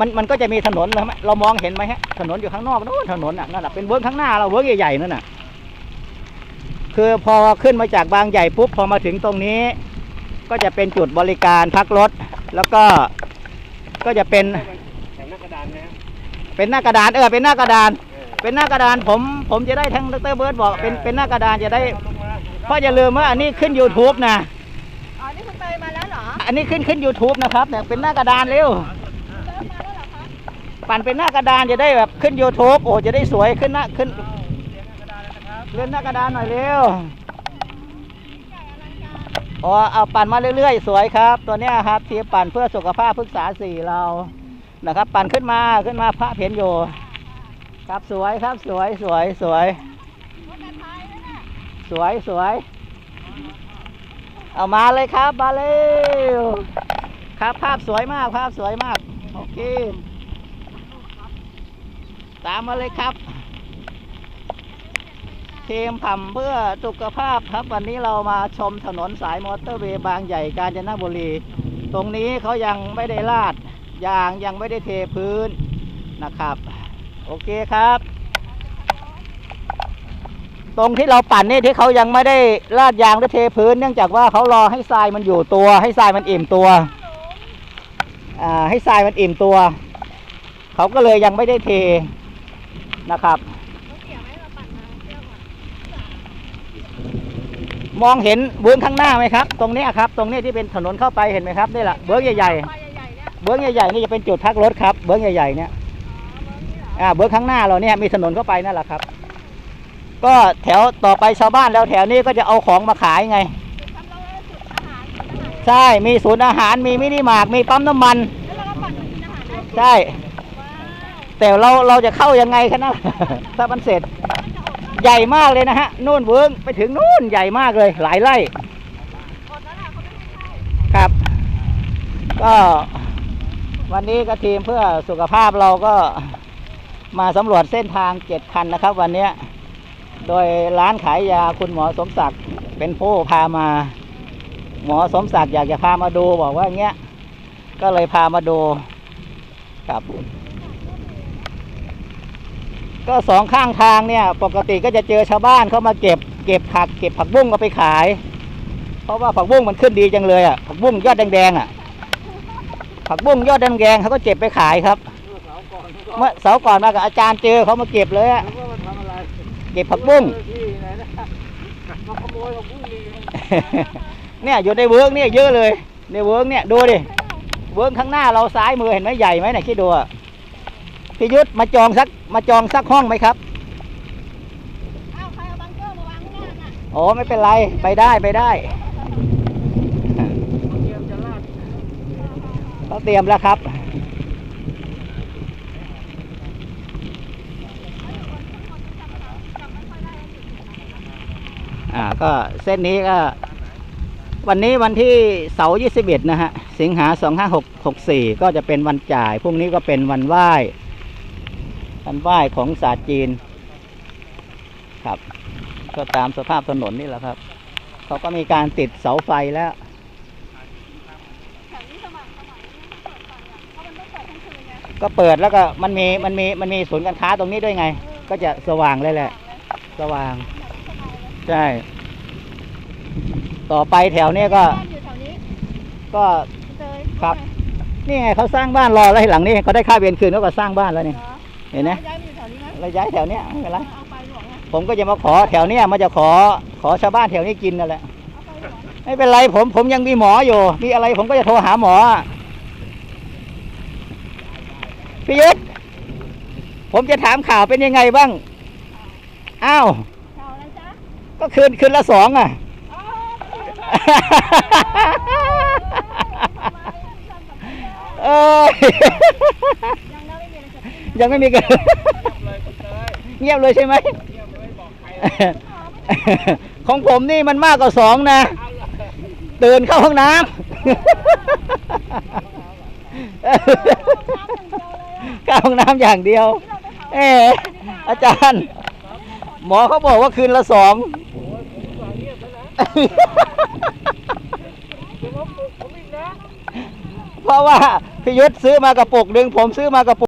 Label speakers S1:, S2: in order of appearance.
S1: มันมันก็จะมีถนนนะฮะเรามองเห็นไหมฮะถนนอยู่ข้างนอกนู้นถนนน่ะนั่นน่ะเป็นเวิร์กข้างหน้าเราเวิร์กใหญ่ๆนั่นน่ะ คือพอขึ้นมาจากบางใหญ่ปุ๊บพอมาถึงตรงนี้ ก็จะเป็นจุดบริการพักรถ แล้วก็ก็จะเป็น
S2: แถวหน้ากระดานนะฮะ
S1: เป็นหน้ากระดานเออเป็นหน้ากระดาน เป็นหน้ากระดานผมผมจะได้ทั้งดรเบิร์ตบอกเป็นเป็นหน้ากระดานจะได้
S2: ลงมา
S1: เพราะอย่าลืมว่าอันนี้ขึ้น YouTube นะ
S3: อ๋อนี่คุณเตยมาแล้วเหรอ
S1: อันนี้ขึ้นขึ้น YouTube นะครับเนี่ยเป็นหน้ากระดานเร็ว ปั่นเป็นหน้ากระดานจะได้แบบขึ้น YouTube โอ้จะได้สวยขึ้นหน้าขึ้นเลื่อนหน้ากระดานหน่อยเร็วอ๋อเอาปั่นมาเรื่อยๆ สวยครับ ตัวเนี้ยครับทีปั่นเพื่อสุขภาพพฤกษาสี่เรานะครับ ปั่นขึ้นมาขึ้นมาพระเพียนอยู่ครับสวยครับสวยสวยสวย สวยสวย เอามาเลยครับมาเร็วครับภาพสวยมากภาพสวยมาก โอเค ตามมาเลยครับทีมผัมเพื่อสุขภาพครับ วันนี้เรามาชมถนนสายมอเตอร์เวย์บางใหญ่กาญจนบุรี ตรงนี้เขายังไม่ได้ลาดยางยังไม่ได้เทพื้นนะครับ โอเคครับ ตรงที่เราปั่นนี่ที่เขายังไม่ได้ลาดยางหรือเทพื้น เนื่องจากว่าเขารอให้ทรายมันอยู่ตัว ให้ทรายมันอิ่มตัวอ่าให้ทรายมันอิ่มตัว เขาก็เลยยังไม่ได้เท นะครับ มองเห็นเบื้องข้างหน้าไหมครับ ตรงเนี้ยครับ ตรงเนี้ยที่เป็นถนนเข้าไปเห็นไหมครับนี่แหละเบื้องใหญ่
S3: ไฟใหญ่ๆเนี่ย
S1: ๆเบื้องใหญ่ๆนี่จะเป็นจุดพักรถครับ เบื้องใหญ่ๆเนี่ยอ่าเบื้องข้างหน้าเราเนี่ยมีถนนเข้าไปนั่นแหละครับ ก็แถวต่อไปชาวบ้านแล้วแถวนี้ก็จะเอาของมาขายไง
S3: ทำเราเลยจุดอาหารจุดอาหาร
S1: ใช่มีศูนย์อาหารมีมินิมาร์ทมีปั๊มน้ำมัน
S3: แล้วเราก็ปั่นมากินอาหารได้
S1: ใช่
S3: ว้าว
S1: แต่เราเราจะเข้ายังไงคะนะถ้ามันเสร็จ ใหญ่มากเลยนะฮะนู่นเวิ้งไปถึงนู่นใหญ่มากเลย หลายไร่
S3: อดแล้วล่ะเขาไม่ให้เข้า
S1: ครับ ก็วันนี้ก็ทีมเพื่อสุขภาพเราก็มาสำรวจเส้นทางเจ็ดคันนะครับ วันนี้โดยร้านขายยาคุณหมอสมศักดิ์เป็นผู้พามา หมอสมศักดิ์อยากจะพามาดูบอกว่าอย่างเงี้ย ก็เลยพามาดูครับ ก็สองข้างทางเนี่ย ปกติก็จะเจอชาวบ้านเขามาเก็บ เก็บผัก เก็บผักบุ้งเอาไปขาย เพราะว่าผักบุ้งมันขึ้นดีจังเลยอะผักบุ้งยอดแดงๆอะ ผักบุ้งยอดแดงๆเขาก็เก็บไปขายครับ
S2: เมื่อเสาร์ก่อน
S1: มากับอาจารย์เจอเขามาเก็บเลยอะเก็บผักบุ้งเนี่ยอยู่ในเวิร์กเนี่ยเยอะเลย ในเวิร์กเนี่ยดูดิเวิร์กข้างหน้าเราซ้ายมือเห็นไหมใหญ่ไหมเนี่ยคิดดูอะ พี่ยุทธมาจองสักมาจองสักห้องไหมครับ
S3: อ้าวใครเอาบังเกอร์มาวางข้างหน้าน่ะ
S1: โอ้ไม่เป็นไรไปได้ไปได้
S2: เตรียมจะลาด
S1: เขาเตรียมแล้วครับ อ่าก็เส้นนี้ก็ วันนี้วันที่เสาร์21นะฮะ สิงหา2564ก็จะเป็นวันจ่าย พรุ่งนี้ก็เป็นวันไหว้ วันไหว้ของศาสตร์จีน ครับ ก็ตามสภาพถนนนี่แหละครับ เขาก็มีการติดเสาไฟแล้วก็เปิดแล้วก็มันมีมันมีมันมีศูนย์การค้าตรงนี้ด้วยไง ก็จะสว่างเลยแหละ สว่าง ใช่ ต่อไปแถวเนี้ยก็ ก็
S3: ค
S1: รับ นี่ไงเขาสร้างบ้านรอแล้วห้หลังนี้เขาได้ค่าเวียนคืนเขาก็สร้างบ้านแล้วเนี่
S3: เหรอ
S1: เห็นไหม
S3: ย้ายมาอยู่แถวนี้ไหม
S1: เราย้ายแถวเนี้ยไม่เป็นไร
S3: เอาไปหลวงไง
S1: ผมก็จะมาขอแถวเนี้ยมาจะขอขอชาวบ้านแถวนี้กินนั่นแหละ
S3: เอาไปหลวง
S1: ไม่เป็นไรผมผมยังมีหมออยู่ มีอะไรผมก็จะโทรหาหมออะพี่ยุทธผมจะถามข่าวเป็นยังไงบ้างอ้าว
S3: ข่าวอะไรจ๊ะ
S1: ก็คืนคืนละสองอะ
S3: อ๋อ
S1: เออ
S3: ยั
S1: ยังไม่มีกัน
S2: เลยคุณเตย
S1: เงียบเลยใช่ไหม
S2: เยี่ยมไม่บอกใคร
S1: ของผมนี่มันมากกว่าสองนะตื่นเข้าห้องน้ำเข้าห้องน้ำอย่างเดียว เอออาจารย์ หมอเขาบอกว่าคืนละสอง
S2: ฝั่งเงียบแล้วนะเดี๋ยวผมปลุกผมอีกนะ
S1: ผเพราะว่าพิยุทธซื้อมากระปุกหนึ่งผมซื้อมากระปุก